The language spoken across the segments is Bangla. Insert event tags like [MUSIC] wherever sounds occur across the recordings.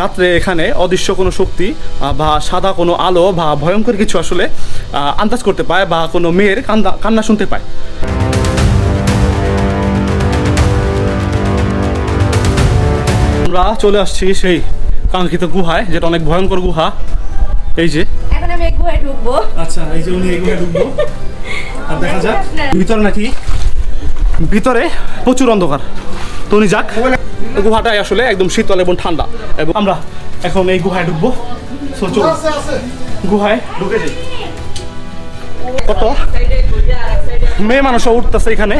রাত্রে এখানে অদৃশ্য কোনো শক্তি বা সাদা কোনো আলো বা ভয়ঙ্কর কিছু আসলে আন্দাজ করতে পায় বা কোনো মেয়ের কান্দা কান্না শুনতে পায়। আমরা চলে আসছি সেই কাঙ্ক্ষিত গুহায় যেটা অনেক ভয়ঙ্কর গুহা। এই যে। এখন আমি গুহায় ঢুকবো। আচ্ছা এই যে উনি এই গুহায় ঢুকবো। আর দেখা যাক ভিতরে নাকি? [LAUGHS] ভিতরে প্রচুর অন্ধকার। তো উনি যাক, গুহাটাই আসলে একদম শীতল এবং ঠান্ডা। এবং আমরা এখন এই গুহায় ঢুকবো। গুহায় ঢুকে যাই। কত? মেয়ে মানুষও উঠতেছে এখানে।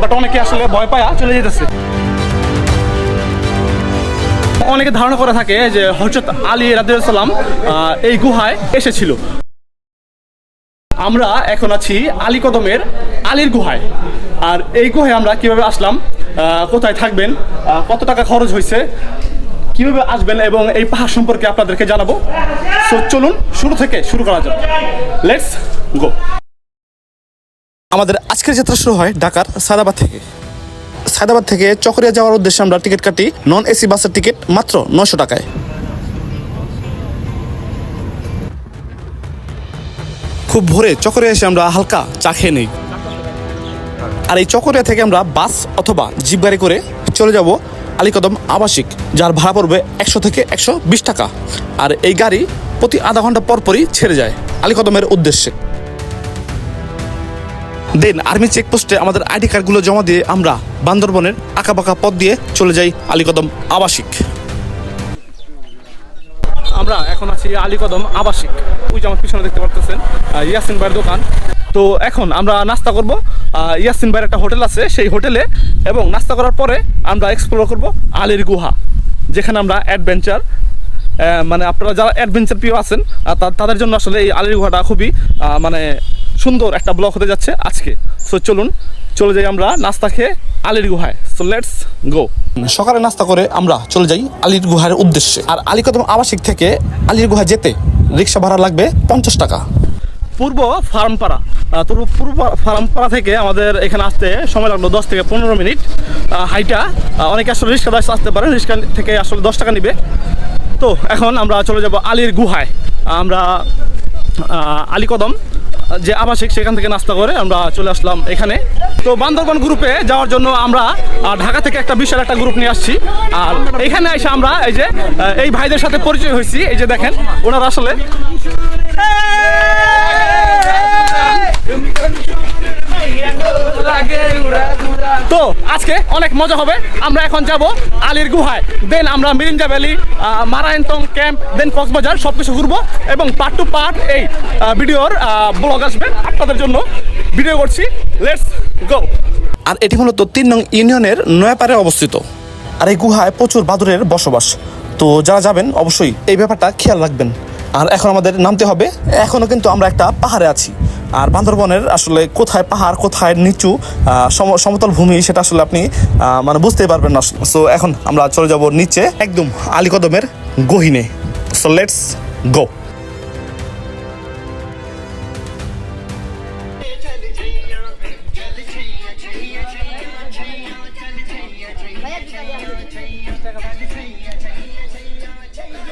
বাট অনেকে আসলে ভয় পায়া চলে যেতেছে। অনেকে ধারণা করে থাকে যে হজরত আলী রাদিউসাল্লাম এই গুহায় এসেছিল। আমরা এখন আছি আলী কদমের আলীর গুহায়। আর এই গুহায় আমরা কীভাবে আসলাম কোথায় থাকবেন কত টাকা খরচ হয়েছে কীভাবে আসবেন এবং এই পাহাড় সম্পর্কে আপনাদেরকে জানাব। সো চলুন শুরু থেকে শুরু করা যাক। লেটস গো আমাদের আজকের যাত্রা শুরু হয় ঢাকার সাদাবাদ থেকে। সায়দাবাদ থেকে চকরিয়া যাওয়ার উদ্দেশ্যে আমরা টিকিট কাটি নন এসি বাসের টিকিট মাত্র নশো টাকায়। খুব ভোরে চকরিয়া এসে আমরা হালকা চা খেয়ে নিই। আর এই চকরিয়া থেকে আমরা বাস অথবা জিপ গাড়ি করে চলে যাব আলীকদম আবাসিক, যার ভাড়া পড়বে একশো থেকে একশো বিশ টাকা। আর এই গাড়ি প্রতি আধা ঘণ্টা পরপরই ছেড়ে যায় আলীকদমের উদ্দেশ্যে। দেন আর্মি চেকপোস্টে আমাদের আইডি কার্ডগুলো জমা দিয়ে আমরা বান্দরবনের আঁকাবাঁকা পথ দিয়ে চলে যাই আলীকদম আবাসিক। আমরা এখন আছি আলীকদম আবাসিক। ওই যে আমার পিছনে দেখতে পারতেছেন ইয়াসিন ভাইয়ের দোকান। তো এখন আমরা নাস্তা করব। ইয়াসিন ভাইয়ের একটা হোটেল আছে, সেই হোটেলে এবং নাস্তা করার পরে আমরা এক্সপ্লোর করব আলীর গুহা, যেখানে আমরা অ্যাডভেঞ্চার মানে আপনারা যারা অ্যাডভেঞ্চার প্রিয় আছেন তাদের জন্য আসলে এই আলীর গুহাটা খুবই মানে সুন্দর একটা ব্লক হতে যাচ্ছে আজকে। সো চলুন, চলে যাই আমরা নাস্তা খেয়ে। আলীর গুহায়। সো লেটস গো সকালে নাস্তা করে আমরা চলে যাই আলির গুহার উদ্দেশ্যে। আর আলীকদম আবাসিক থেকে আলীর গুহা যেতে রিক্সা ভাড়া লাগবে পঞ্চাশ টাকা। পূর্ব ফার্মপাড়া। তো পূর্ব ফার্মপাড়া থেকে আমাদের এখানে আসতে সময় লাগল দশ থেকে পনেরো মিনিট। হাইটা অনেকে আসলে রিক্সা দাস আসতে পারেন রিক্সা থেকে আসলে দশ টাকা নিবে। তো এখন আমরা চলে যাব আলির গুহায়। আমরা আহ, আলী কদম যে আবাসিক, সেখান থেকে নাস্তা করে আমরা চলে আসলাম এখানে। তো বান্দরবান গ্রুপে যাওয়ার জন্য আমরা ঢাকা থেকে একটা বিশাল একটা গ্রুপ নিয়ে আসছি। আর এখানে এসে আমরা এই যে এই ভাইদের সাথে পরিচয় হয়েছি। এই যে দেখেন, ওনারা আসলে তো, আজকে অনেক মজা হবে। আমরা এখন যাব আলির গুহায়। দেন আমরা Mirinja valley Marayontong camp then Cox's Bazar সব কিছু ঘুরবো এবং পার্ট টু পার্ট এই ভিডিওর ব্লগ আসবে আপনাদের জন্য। ভিডিও করছি লেটস গো আর এটি মূলত তিন নং ইউনিয়নের নয়াপাড়ে অবস্থিত। আর এই গুহায় প্রচুর বাদুরের বসবাস। তো যারা যাবেন, অবশ্যই এই ব্যাপারটা খেয়াল রাখবেন। আর এখন আমাদের নামতে হবে এখনও কিন্তু আমরা একটা পাহাড়ে আছি। আর বান্দরবনের আসলে কোথায় পাহাড়, কোথায় নিচু সম- সমতল ভূমি সেটা আসলে আপনি মানে বুঝতেই পারবেন না। সো এখন আমরা চলে যাব নিচে, একদম আলীকদমের গহিনে। সো লেটস গো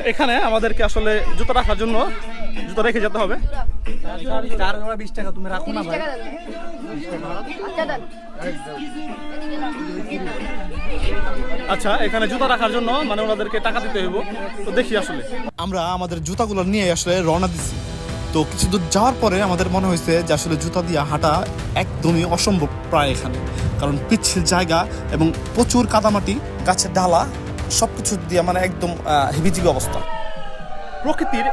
এখানে আমাদেরকে আসলে জুতো রাখার জন্য জুতো রেখে যেতে হবে। বিশ টাকা তুমি রাখো না ভাই আচ্ছা এখানে জুতা রাখার জন্য মানে ওনাদেরকে টাকা দিতে হইব। তো দেখি আসলে। আমরা আমাদের জুতাগুলো নিয়ে আসলে রওনা দিছি। তো কিছু দূর যাওয়ার পরে আমাদের মনে হয়েছে যে আসলে জুতা দিয়ে হাঁটা একদমই অসম্ভব প্রায় এখানে। কারণ পিচ্ছিল জায়গা এবং প্রচুর কাদামাটি গাছের ডালা সব কিছু দিয়ে মানে একদম হিবিজিবি অবস্থা। প্রকৃতির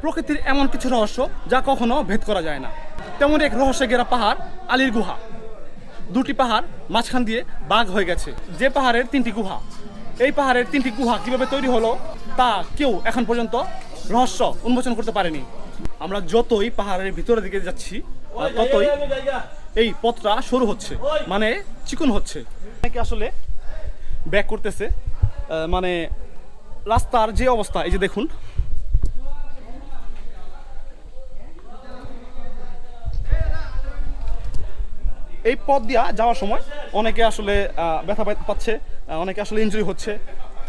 প্রকৃতির এমন কিছু রহস্য যা কখনো ভেদ করা যায় না। তেমন এক রহস্যে ঘেরা পাহাড়, আলীর গুহা। দুটি পাহাড় মাঝখান দিয়ে বাঘ হয়ে গেছে। যে পাহাড়ের তিনটি গুহা। এই পাহাড়ের তিনটি গুহা কীভাবে তৈরি হলো, তা কেউ এখন পর্যন্ত রহস্য উন্মোচন করতে পারেনি। আমরা যতই পাহাড়ের ভিতরের দিকে যাচ্ছি ততই এই পথটা সরু হচ্ছে মানে চিকন হচ্ছে। অনেকে আসলে ব্যাক করতেছে। মানে রাস্তার যে অবস্থা, এই যে দেখুন। এই পথ দিয়া যাওয়ার সময় অনেকে আসলে ব্যথা পাচ্ছে অনেকে আসলে ইঞ্জুরি হচ্ছে।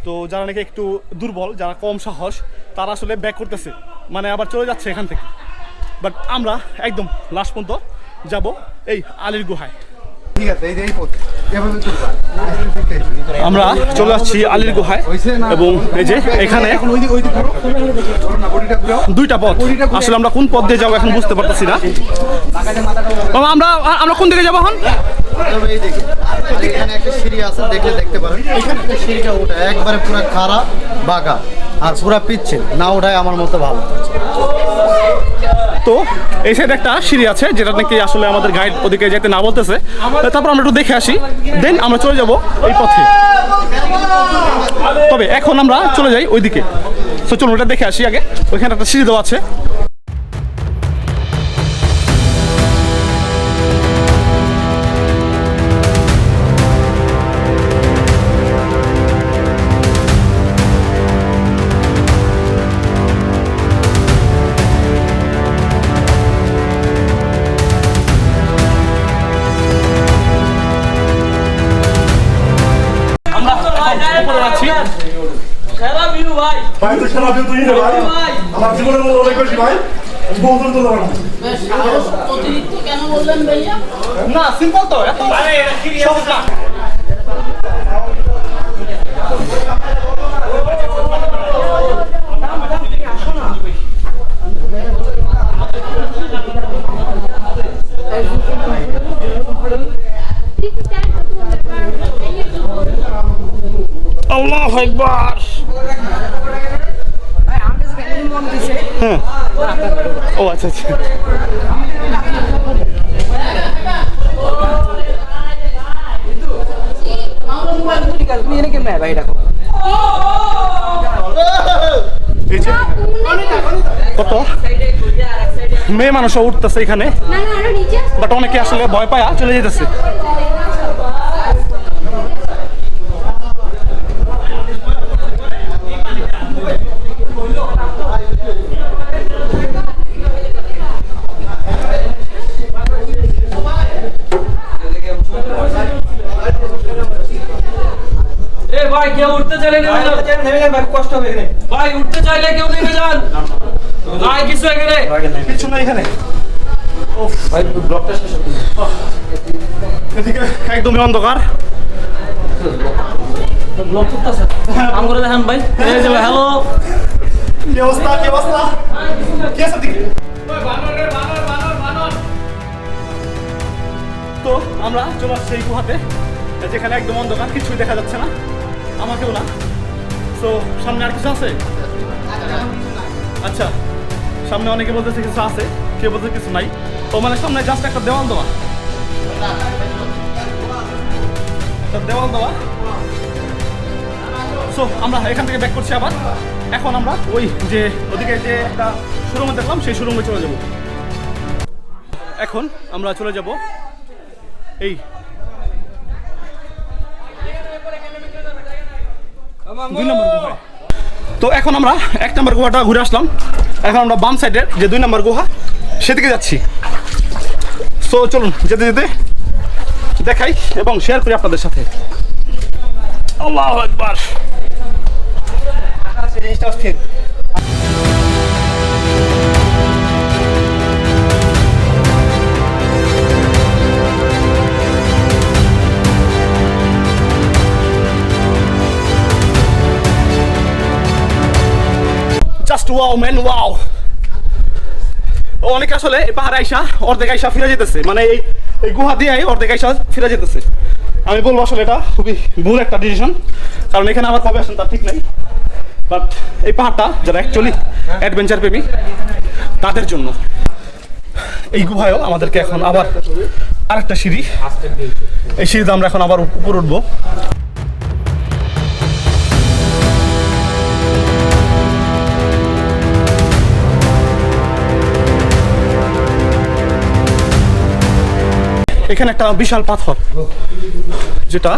তো যারা নাকি একটু দুর্বল, যারা কম সাহস, তারা আসলে ব্যাক করতেছে। মানে আবার চলে যাচ্ছে এখান থেকে। বাট আমরা একদম লাস্ট পর্যন্ত যাব এই আলির গুহায়। ঠিক আছে, এই যে এই পথ। আমরা চলে আসছি আলির গুহায় এবং এই যে এখানে দুইটা পথ। আসলে আমরা কোন পথ দিয়ে যাব এখন বুঝতে পারতেছি না। আমরা আমরা কোন দিকে যাব এখন? এখানে একটা সিঁড়ি আছে, দেখলে দেখতে পারেন। এখানে একটা সিঁড়িটা ওঠা, একবারে পুরো খাড়া বাঁকা আর পুরা পিচ্ছিল, না ওঠায় আমার মতো ভালো। তো এই সাইডে একটা সিঁড়ি আছে, যেটা নাকি আসলে আমাদের গাইড ওদিকে যেতে না বলতেছে। তারপর আমরা একটু দেখে আসি। দেন আমরা চলে যাব এই পথে। তবে এখন আমরা চলে যাই ওইদিকে। তো চলুন, ওটা দেখে আসি আগে। ওইখানে একটা সিঁড়ি দেওয়া আছে। দিন তুই রে ভাই। আমার জীবনের মধ্যে অনেক বেশি ভাই। বহুত তো না। না সিম্পল এত না আল্লাহ একবার হ্যাঁ। ও আচ্ছা আচ্ছা। কত? মেয়ে মানুষও উঠতেছে এখানে বাট অনেকে আসলে ভয় পায়া চলে যেতেছে। কষ্ট হবে এখানে। ভাই উঠতে চাইলে কেউ নেমে যান। ভাই কিছু এখানে? কিছু না এখানে। ভাই ব্লকটা শেষ এদিকে একদমই অন্ধকার। ব্লক করতেছে? কাম করে দেখান ভাই। এই যে হ্যালো কি অবস্থা কি অবস্থা? কি আছে দিকে তো আমরা চলে আসছি এই গুহাতে যেখানে একদম অন্ধকার কিছুই দেখা যাচ্ছে না। আমাকেও না। তো সামনে আর কিছু আছে? আচ্ছা সামনে অনেকে বলতেছে কিছু আছে, কেউ বলতে কিছু নাই। তো মানে সামনে জাস্ট একটা দেওয়াল দেওয়া। দেওয়াল দেওয়া। সো আমরা এখান থেকে ব্যাক করছি আবার। এখন আমরা ওই যে, ওদিকে যে একটা শোরুমে দেখলাম, সেই শোরুমে চলে যাব। এখন আমরা চলে যাব এই দুই নম্বর গুহা। তো এখন আমরা এক নম্বর গুহাটা ঘুরে আসলাম। এখন আমরা বাম সাইডের যে দুই নম্বর গুহা, সেদিকে যাচ্ছি। সো চলুন, যেতে যেতে দেখাই এবং শেয়ার করি আপনাদের সাথে। আল্লাহ একবার জিনিসটা অস্থির। জাস্ট ওয়াও ম্যান ওয়াও অনেকে আসলে এই পাহাড়ে আইসা অর্ধেক আইসা ফিরে যেতেছে। মানে এই এই গুহা দিয়ে অর্ধেক আইসা ফিরে যেতেছে। আমি বলব আসলে এটা খুবই ভুল একটা ডিসিশন কারণ এখানে আবার কবে আসেন তার ঠিক নাই। বাট এই পাহাড়টা যারা অ্যাকচুয়ালি অ্যাডভেঞ্চার প্রেমী, তাদের জন্য। এই গুহায়ও আমাদেরকে এখন আবার আরেকটা সিঁড়ি এই সিঁড়িতে আমরা এখন আবার উপর উঠবো। এখানে একটা বিশাল পাথর যেটা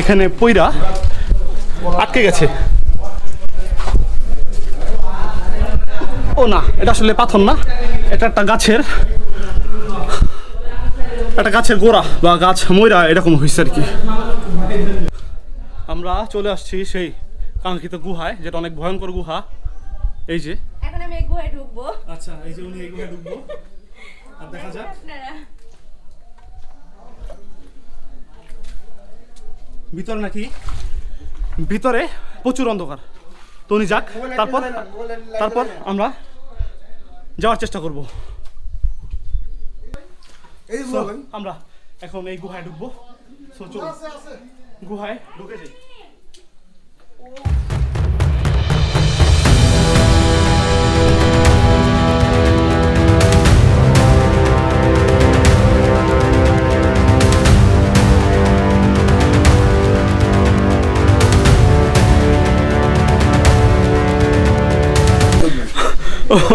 এখানে পইরা আটকে গেছে। ও না এটা আসলে পাথর না এটা একটা গাছের একটা গাছের গোড়া বা গাছ ময়রা এরকম হয়েছে আর কি। আমরা চলে আসছি সেই কাঙ্ক্ষিত গুহায় যেটা অনেক ভয়ঙ্কর গুহা। এই যে। এখন আমি এই গুহায় ঢুকবো। আচ্ছা এই যে উনি এই গুহায় ঢুকবো। আর দেখা যাক। ভিতরে নাকি? ভিতরে প্রচুর অন্ধকার। তো উনি যাক তারপর তারপর আমরা যাওয়ার চেষ্টা করব। আমরা এখন এই গুহায় ঢুকবো। গুহায় ঢুকে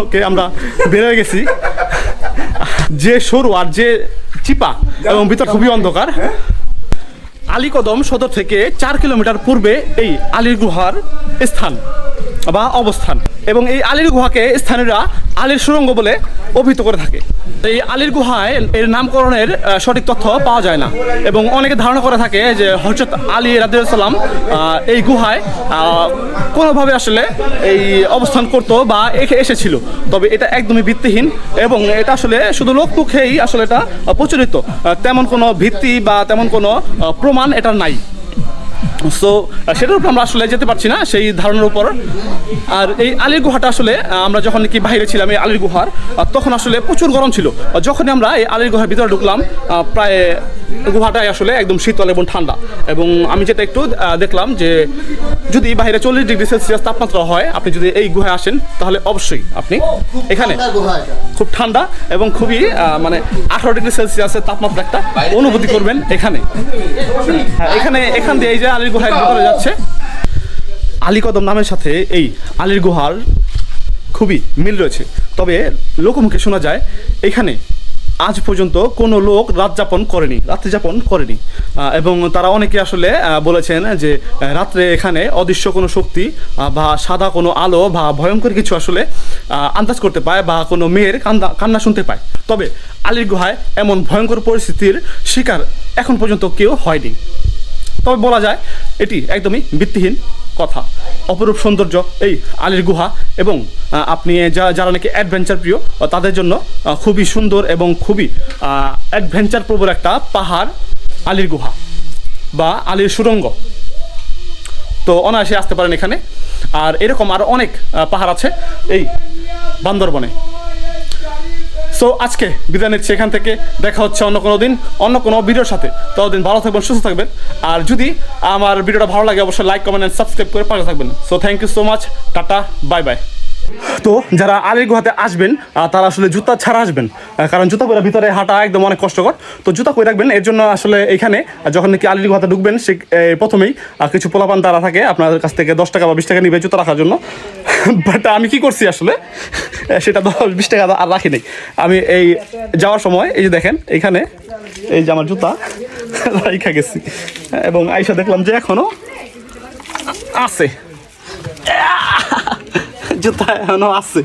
ওকে, আমরা বের হয়ে গেছি। যে সরু আর যে চিপা এবং ভিতর খুবই অন্ধকার। আলীকদম সদর থেকে চার কিলোমিটার পূর্বে এই আলীর গুহার স্থান। বা অবস্থান। এবং এই আলীর গুহাকে স্থানীয়রা আলীর সুড়ঙ্গ বলে অভিহিত করে থাকে। এই আলীর গুহায় এর নামকরণের সঠিক তথ্য পাওয়া যায় না। এবং অনেকে ধারণা করে থাকে যে হজরত আলী রাদিউসাল্লাম এই গুহায় কোনোভাবে আসলে এই অবস্থান করতো বা এসেছিল। তবে এটা একদমই ভিত্তিহীন এবং এটা আসলে শুধু লোকমুখেই আসলে এটা প্রচলিত। তেমন কোনো ভিত্তি বা তেমন কোনো প্রমাণ এটা নাই। সো সেটার উপর আমরা আসলে যেতে পারছি না সেই ধারণার উপর। আর এই আলির গুহাটা আসলে আমরা যখন কি বাইরে ছিলাম এই আলির গুহার তখন আসলে প্রচুর গরম ছিল। যখনই আমরা এই আলির গুহার ভিতরে ঢুকলাম প্রায় গুহাটাই আসলে একদম শীতল এবং ঠান্ডা। এবং আমি যেটা একটু দেখলাম যে যদি বাইরে চল্লিশ ডিগ্রি সেলসিয়াস তাপমাত্রা হয় আপনি যদি এই গুহায় আসেন তাহলে অবশ্যই আপনি এখানে খুব ঠান্ডা এবং খুবই মানে আঠারো ডিগ্রি সেলসিয়াসের তাপমাত্রা একটা অনুভূতি করবেন এখানে। হ্যাঁ, এখানে এখান দিয়ে এই যে আলীর গুহার ভিতরে যাচ্ছে। আলী কদম নামের সাথে এই আলীর গুহার খুবই মিল রয়েছে। তবে লোকমুখে শোনা যায় এখানে আজ পর্যন্ত কোনো লোক রাত যাপন করেনি রাত্রি যাপন করেনি। এবং তারা অনেকে আসলে বলেছেন যে রাত্রে এখানে অদৃশ্য কোনো শক্তি বা সাদা কোনো আলো বা ভয়ঙ্কর কিছু আসলে আন্দাজ করতে পায় বা কোনো মেয়ের কান্দা কান্না শুনতে পায়। তবে আলীর গুহায় এমন ভয়ঙ্কর পরিস্থিতির শিকার এখন পর্যন্ত কেউ হয়নি। তবে বলা যায় এটি একদমই ভিত্তিহীন কথা। অপরূপ সৌন্দর্য, এই আলির গুহা এবং আপনি যা- যারা নাকি অ্যাডভেঞ্চার প্রিয় তাদের জন্য খুবই সুন্দর এবং খুবই অ্যাডভেঞ্চার প্রবল একটা পাহাড়, আলির গুহা বা আলির সুরঙ্গ। তো অনায়াসে আসতে পারেন এখানে। আর এরকম আরও অনেক পাহাড় আছে এই বান্দরবনে। সো আজকে বিদায় নিচ্ছি এখান থেকে। দেখা হচ্ছে অন্য কোনো দিন, অন্য কোনো ভিডিওর সাথে। ততদিন ভালো থাকবেন, সুস্থ থাকবেন। আর যদি আমার ভিডিওটা ভালো লাগে, অবশ্যই লাইক কমেন্ট অ্যান্ড সাবস্ক্রাইব করে পাশে থাকবেন। So thank you so much tata bye bye তো, যারা আলীর গুহাতে আসবেন তারা আসলে জুতা ছাড়া আসবেন। কারণ জুতা পরে ভিতরে হাঁটা একদম অনেক কষ্টকর। তো, জুতা করে রাখবেন, এর জন্য আসলে এখানে যখন নাকি আলীর গুহাতে ঢুকবেন, সে প্রথমেই কিছু পোলাপান তারা থাকে আপনার কাছ থেকে দশ টাকা বা বিশ টাকা নিবে জুতা রাখার জন্য। বাট আমি কি করছি আসলে? সেটা দশ [LAUGHS] বিশ টাকা আর রাখি নাই। আমি এই যাওয়ার সময়, এই যে দেখেন, এখানে এই যে আমার জুতা, [LAUGHS] রাইখা গেছি। এবং আইসা দেখলাম যে এখনও আছে। [LAUGHS] জুতা এখনও আছে।